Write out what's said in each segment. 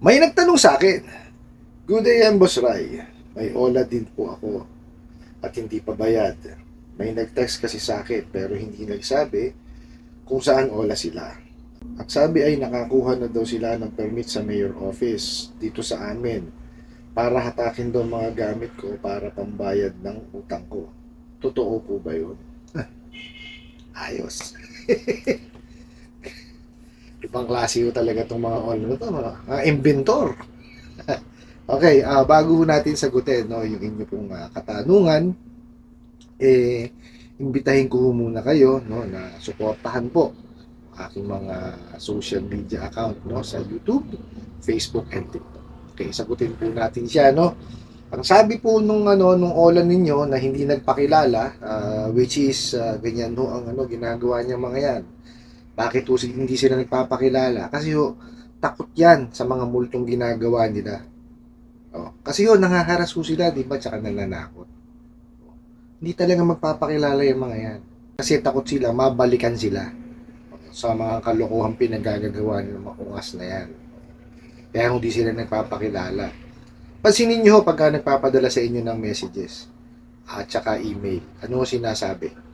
May nagtanong sa akin, Good day, I'm Boss Rai. May ola din po ako at hindi pa bayad. May nag-text kasi sa akin pero hindi nagsabi kung saan ola sila. At sabi ay nakakuha na daw sila ng permit sa mayor office dito sa amin para hatakin daw mga gamit ko para pambayad ng utang ko. Totoo po ba yun? Ayos. Ibang klase talaga itong mga all na to, mga, mga inventor. okay, ah, bago natin sagutin no, yung inyo pong ah, katanungan, eh, imbitahin ko muna kayo no, na suportahan po aking mga social media account no, sa YouTube, Facebook, and TikTok. Okay, sagutin po natin siya. No? Ang sabi po nung ano nung ola ninyo na hindi nagpakilala ah, which is ah, ganyan no ang ano ginagawa niya mga yan. Bakit po hindi sila nagpapakilala? Kasi ho, takot yan sa mga multong ginagawa nila. Oh, kasi ho, nangaharas ko sila, di ba? Tsaka nananakot. Oh, Hindi talaga magpapakilala yung mga yan. Kasi takot sila, mabalikan sila sa mga kalokohan pinagagagawa ng mga kungas na yan. Kaya hindi sila nagpapakilala. Pansinin nyo ho pagka nagpapadala sa inyo ng messages at saka email. Ano ho sinasabi?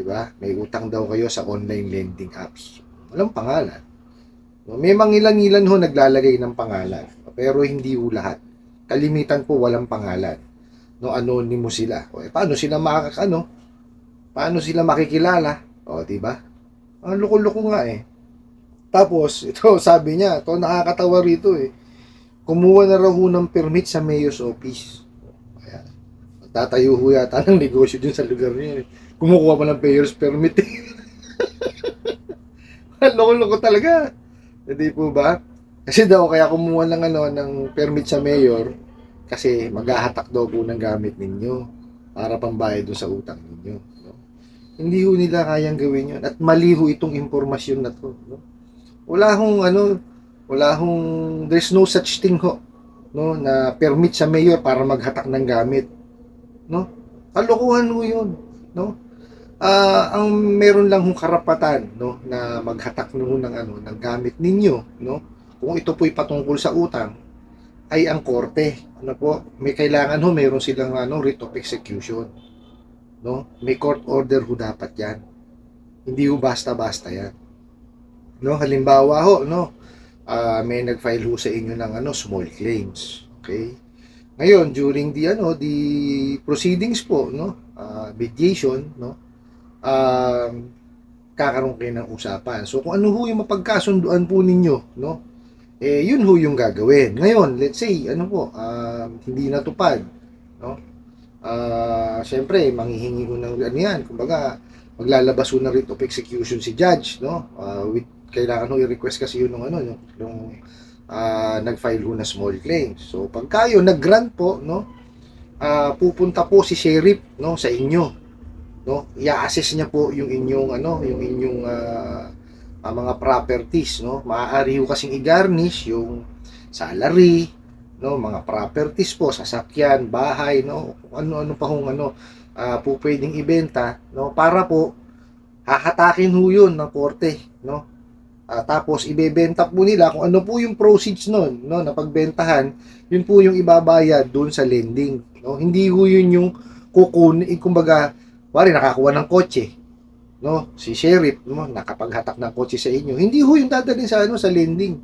'Di ba? May utang daw kayo sa online lending apps. Walang pangalan. May mangilan-ilan ho naglalagay ng pangalan, pero hindi ho lahat. Kalimitan po walang pangalan. No, anonymous sila. O, eh, paano sila makak ano? Paano sila makikilala? O, 'di ba? Ang loko-loko nga eh. Tapos, ito sabi niya, to nakakatawa rito eh. Kumuha na raw ng permit sa mayor's office. Tatayo ho yata ng negosyo dun sa lugar niya. eh. Kumukuha pa ng mayor's permit eh. Loko-loko talaga. Hindi po ba? Kasi daw kaya kumuha ng ano ng permit sa mayor kasi maghahatak daw po ng gamit ninyo para pambayad doon sa utang ninyo. No? Hindi ho nila kayang gawin yun. At mali ho itong impormasyon na to. No? Wala hong ano, wala hong, there's no such thing ho no, na permit sa mayor para maghatak ng gamit. No? Kalokohan ho yun. No? Ah, ang meron lang hong karapatan no na maghatak no ng ano ng gamit ninyo no? Kung ito po'y patungkol sa utang ay ang korte. Ano po? May kailangan ho meron silang ano writ of execution no? May court order ho dapat yan. Hindi ho basta-basta yan. No? Halimbawa ho no? Ah, may nag-file ho sa inyo ng ano small claims okay ngayon during the ano the proceedings po no ah, mediation no um, kakaroon kayo ng usapan. So kung ano ho yung mapagkasunduan po ninyo, no? Eh yun ho yung gagawin. Ngayon, let's say ano po, um, hindi natupad, no? Ah, syempre manghihingi ho ng ano yan, kumbaga maglalabas ho ng writ of execution si judge, no? Ah, with kailangan ho i-request kasi yun ng ano, yung, yung ah, nag-file ho na small claims. So pag kayo nag-grant po, no? Ah, pupunta po si sheriff, no, sa inyo, no i-assess niya po yung inyong ano yung inyong ah, ah, mga properties no maaari ho kasing i-garnish yung salary no mga properties po sasakyan bahay no ano-ano pa hong ano ah, po pwedeng ibenta no para po hahatakin ho yun ng korte no Ah, tapos ibebenta po nila kung ano po yung proceeds nun no na pagbentahan yun po yung ibabayad doon sa lending no hindi ho yun yung kukunin kumbaga Wari, nakakuha ng kotse. No? Si sheriff, no? nakapaghatak ng kotse sa inyo. Hindi ho yung dadalhin sa, ano, sa lending.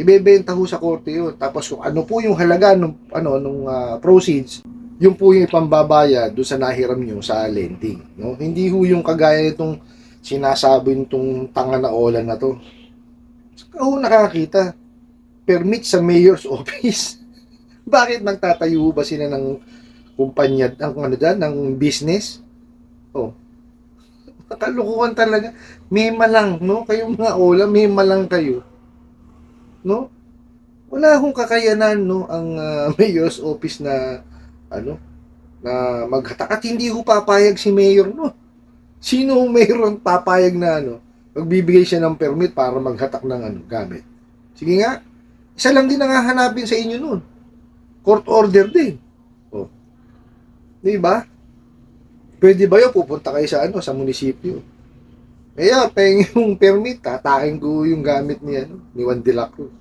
Ibebenta ho sa korte yun. Tapos kung ano po yung halaga ng ano, nung ah, proceeds, yun po yung ipambabayad doon sa nahiram nyo sa lending. No? Hindi ho yung kagaya nitong sinasabi nitong tanga na ola na to. Saka ho nakakita. Permit sa mayor's office. Bakit nagtatayo ba sila ng kumpanya, ang ano dyan, ng business. Oh. Nakalukuhan talaga. Mema lang, no? Kayong mga ola, mema lang kayo. No? Wala akong kakayanan, no? Ang ah, mayor's office na, ano, na maghatak. At hindi ko papayag si mayor, no? Sino ang papayag na, ano, magbibigay siya ng permit para maghatak ng, ano, gamit. Sige nga. Isa lang din ang hahanapin sa inyo nun. Court order din. Di ba? Pwede ba yun? Pupunta kayo sa ano, sa munisipyo. Kaya, peng yung permit, tatakin ko yung gamit ni, ano, ni Juan de la Cruz.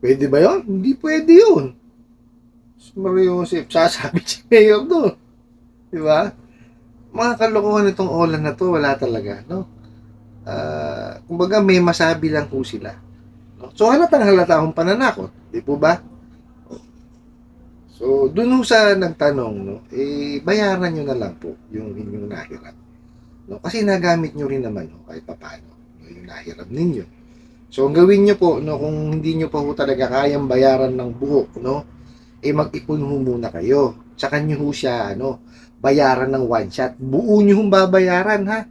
Pwede ba yun? Hindi pwede yun. Mario Joseph, sasabi si Mayor doon. Di ba? Mga kalokohan itong Olan na to, wala talaga, no? Ah, kumbaga may masabi lang po sila. No? So halatang halata akong pananakot, di po ba? So, dun sa nagtanong, no, eh, bayaran nyo na lang po yung inyong nahiram. No? Kasi nagamit nyo rin naman, no, kahit papano, no, yung nahiram ninyo. So, ang gawin nyo po, no, kung hindi nyo pa ho talaga kayang bayaran ng buhok, no, eh, mag-ipon muna kayo. Tsaka nyo ho siya, ano, bayaran ng one shot. Buo nyo hong babayaran, ha?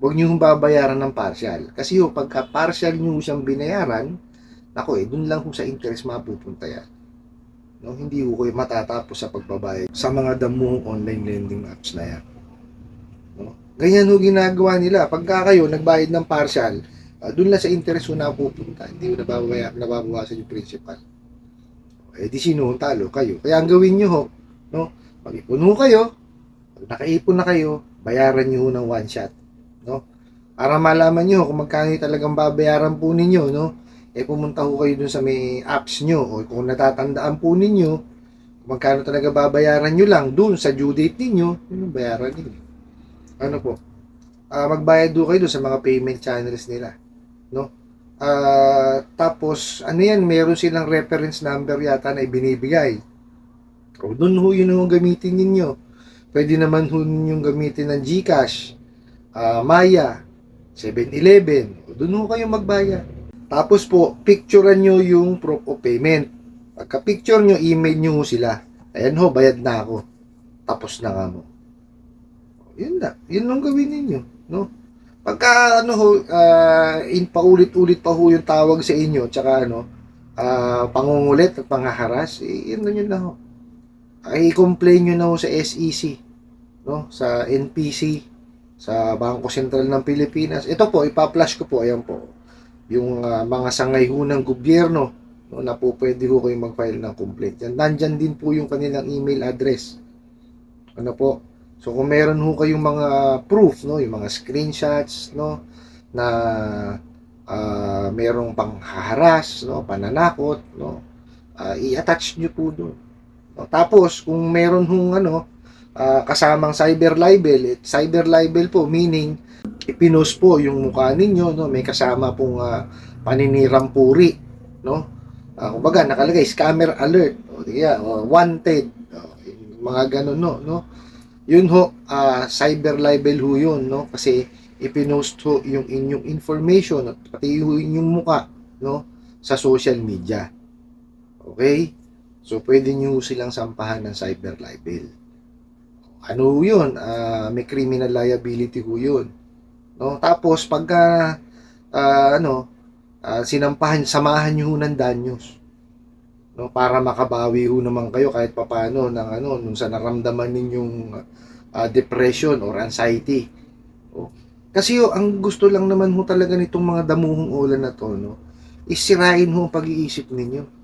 Huwag nyo hong babayaran ng partial. Kasi ho, pagka partial nyo siyang binayaran, ako eh, dun lang ho sa interest mapupunta yan. No, hindi ko kayo matatapos sa pagbabayad sa mga damuhong online lending apps na yan. No? Ganyan ho ginagawa nila. Pagka kayo nagbayad ng partial, uh, doon lang sa interest ho napupunta. Hindi ko nababaya, nababawasan yung principal. Eh di sino ang talo? Kayo. Kaya ang gawin nyo ho, no? mag-ipon ho kayo, pag nakaipon na kayo, bayaran ho ng one shot. No? Para malaman nyo kung magkano talagang babayaran po ninyo, no? eh pumunta ho kayo dun sa may apps nyo o kung natatandaan po ninyo kung magkano talaga babayaran nyo lang dun sa due date ninyo yun bayaran ninyo ano po Ah, magbayad do kayo dun sa mga payment channels nila no Ah, tapos ano yan meron silang reference number yata na ibinibigay o dun ho yun ang gamitin ninyo pwede naman ho yung gamitin ng Gcash ah, Maya 7-Eleven o dun ho kayo magbayad tapos po, picturean nyo yung proof of payment. Pagka picture nyo, email nyo sila. Ayan ho, bayad na ako. Tapos na nga mo. Yun na. Yun ang gawin ninyo. No? Pagka ano ho, ah, in paulit-ulit pa ho yung tawag sa inyo, tsaka ano, ah, pangungulit at pangaharas, eh, yun na yun na ho. Ay, complain nyo na sa SEC, no? sa NPC, sa Bangko Sentral ng Pilipinas. Ito po, ipa-flash ko po, ayan po yung ah, mga sangay ho ng gobyerno no, na po pwede ho kayong mag-file ng complaint. Yan, nandyan din po yung kanilang email address. Ano po? So kung meron ho kayong mga proof, no, yung mga screenshots, no, na ah, merong panghaharas, no, pananakot, no, ah, i-attach nyo po doon. No, tapos kung meron hong ano, ah, kasamang cyber libel, eh, cyber libel po meaning ipinost po yung mukha ninyo, no? May kasama pong ah, paninirang puri, no? Ah, kumbaga, nakalagay, scammer alert, o diya, o, wanted, o, mga ganun, no? no? Yun ho, ah, cyber libel ho yun, no? Kasi ipinost ho yung inyong information at pati ho inyong mukha, no? Sa social media. Okay? So, pwede nyo silang sampahan ng cyber libel. Ano yun? Ah, may criminal liability ho yun. No? Tapos pagka ah, ano, ah, sinampahan, samahan niyo ho ng danyos. No, para makabawi ho naman kayo kahit papaano ng ano nung sa naramdaman ninyong ah, depression or anxiety. O, kasi ho, ang gusto lang naman ho talaga nitong mga damuhong ulan na to, no, is sirain ho ang pag-iisip ninyo.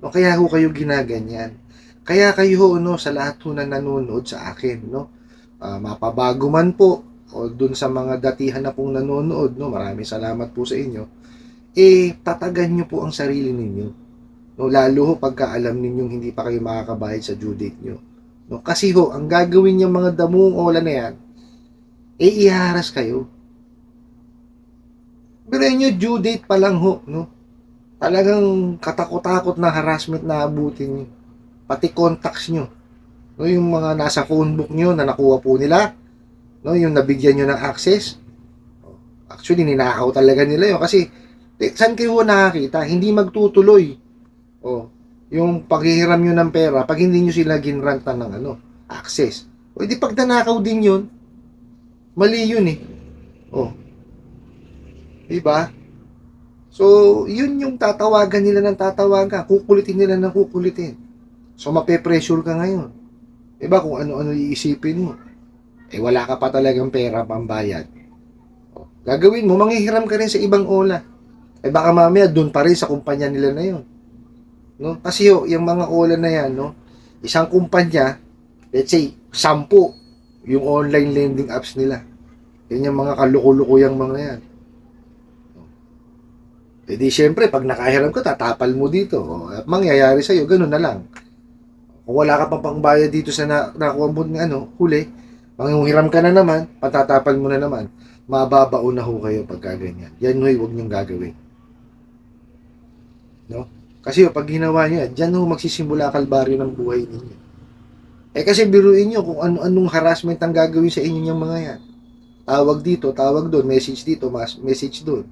No, kaya ho kayo ginaganyan. Kaya kayo ho, no, sa lahat ho na nanonood sa akin, no, ah, mapabago man po, o dun sa mga datihan na pong nanonood, no, maraming salamat po sa inyo, eh, tatagan nyo po ang sarili ninyo. No, lalo ho pagka alam ninyong hindi pa kayo makakabayad sa due date nyo. No, kasi ho, ang gagawin niya mga damuong ola na yan, eh, iharas kayo. Pero nyo, due date pa lang ho, no? Talagang katakot-takot na harassment na abutin nyo. Pati contacts nyo. No, yung mga nasa phone book nyo na nakuha po nila, no yung nabigyan nyo ng access. Actually ninakaw talaga nila yun. Kasi saan kayo nakakita? Hindi magtutuloy. Oh yung paghihiram nyo ng pera pag hindi nyo sila ginrantan ng ano access. O di pag nanakaw din yun mali yun eh. Oh diba so yun yung tatawagan nila ng tatawagan kukulitin nila ng kukulitin so mape-pressure ka ngayon diba kung ano-ano iisipin mo eh wala ka pa talagang pera pambayad. O, gagawin mo, manghihiram ka rin sa ibang ola. Eh baka mamaya doon pa rin sa kumpanya nila na yon. No? Kasi yo, yung mga ola na yan, no? isang kumpanya, let's say, sampu, yung online lending apps nila. Yan yung mga kaluko-luko yung mga yan. E di syempre, pag nakahiram ka, tatapal mo dito. O, at mangyayari sa'yo, ganun na lang. Kung wala ka pang pangbayad dito sa na, nakuha mo ng ano, huli, manghiram ka na naman, patatapal mo na naman, mababaon na ho kayo pagka ganyan. Yan ho'y huwag niyong gagawin. No? Kasi oh, pag ginawa niyo yan, dyan ho magsisimula kalbaryo ng buhay ninyo. Eh kasi biruin niyo kung ano-anong harassment ang gagawin sa inyo niyang mga yan. Tawag dito, tawag doon, message dito, mas message doon.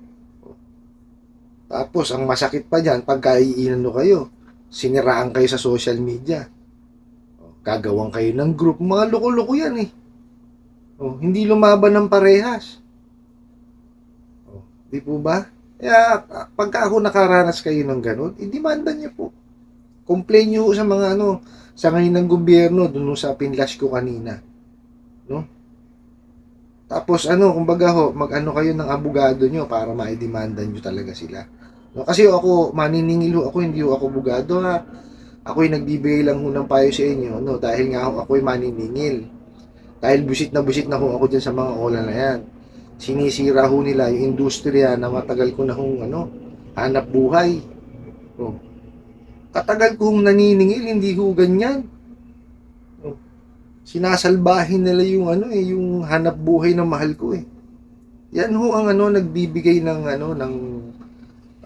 Tapos, ang masakit pa dyan, pagka iinano kayo, siniraan kayo sa social media. O, Gagawang kayo ng group. Mga loko-loko yan eh. O, hindi lumaban ng parehas. O, di po ba? Kaya, pagka ako nakaranas kayo ng ganun, i-demanda niyo po. Complain niyo sa mga ano, sa ngayon ng gobyerno, dun sa pinlash ko kanina. No? Tapos ano, kumbaga ho, mag-ano kayo ng abogado nyo para ma-demanda nyo talaga sila. No, kasi ako, maniningil ho ako, hindi ho ako abogado ha. Ako'y nagbibigay lang ho ng payo sa inyo, no, dahil nga ho ako'y maniningil. Dahil busit na busit na ho ako dyan sa mga ola na yan. Sinisira ho nila yung industriya na matagal ko na hong ano, hanap buhay. Oh. Katagal ko hong naniningil, hindi ho ganyan sinasalbahin nila yung ano eh, yung hanap buhay ng mahal ko eh. Yan ho ang ano nagbibigay ng ano ng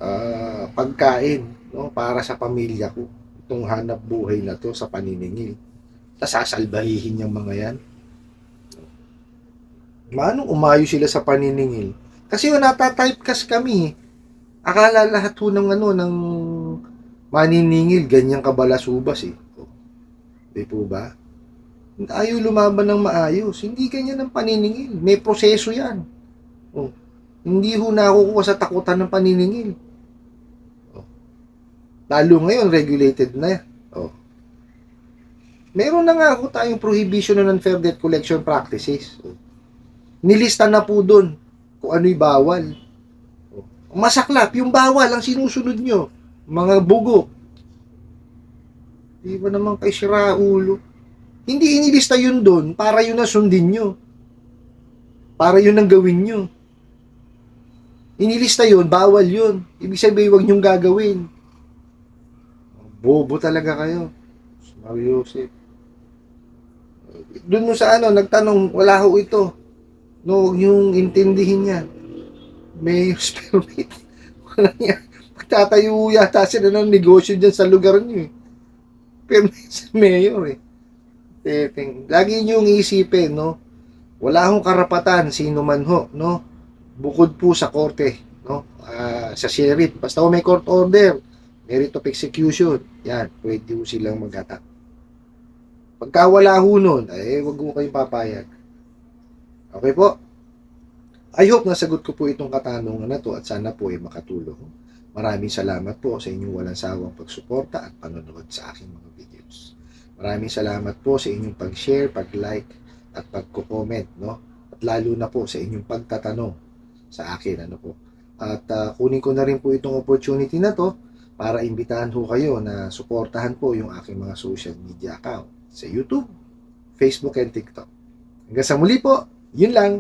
ah, pagkain no para sa pamilya ko. Itong hanap buhay na to sa paniningil. Sasalbahihin yung mga yan. Manong umayo sila sa paniningil? Kasi yung natatypecast kami. eh. Akala lahat ho ng ano ng maniningil ganyan kabalasubas eh. Di po ba? Ayaw lumaban ng maayos. Hindi ganyan ang paniningil. May proseso yan. Oh. Hindi ho nakukuha sa takutan ng paniningil. Lalo ngayon, regulated na. Oh. Meron na nga ho tayong prohibition ng unfair debt collection practices. Oh. Nilista na po doon kung ano'y bawal. Oh. Masaklap, yung bawal ang sinusunod nyo. Mga bugo. Di ba naman kay sira ulo? Hindi inilista yun doon para yun na sundin nyo. Para yun ang gawin nyo. Inilista yun, bawal yun. Ibig sabihin, huwag nyong gagawin. Bobo talaga kayo. Mario Joseph. Doon mo sa ano, nagtanong, wala ho ito. No, huwag nyong intindihin yan. May permit. Wala niya. Magtatayo yata sila ng negosyo dyan sa lugar nyo eh. Permit sa mayor eh. Tepeng. Lagi niyong isipin, no? Wala akong karapatan, sino man ho, no? Bukod po sa korte, no? Ah, sa sheriff. Basta may court order, merit of execution, yan, pwede ho silang mag-attack. Pagka wala ho nun, eh, wag ho kayong papayag. Okay po? I hope nasagot ko po itong katanungan na to at sana po ay makatulong. Maraming salamat po sa inyong walang sawang pagsuporta at panonood sa aking mga videos. Maraming salamat po sa inyong pag-share, pag-like, at pagko-comment, no? At lalo na po sa inyong pagtatanong sa akin, ano po. At ah, kunin ko na rin po itong opportunity na to para imbitahan ho kayo na suportahan po yung aking mga social media account sa YouTube, Facebook, and TikTok. Hanggang sa muli po, yun lang.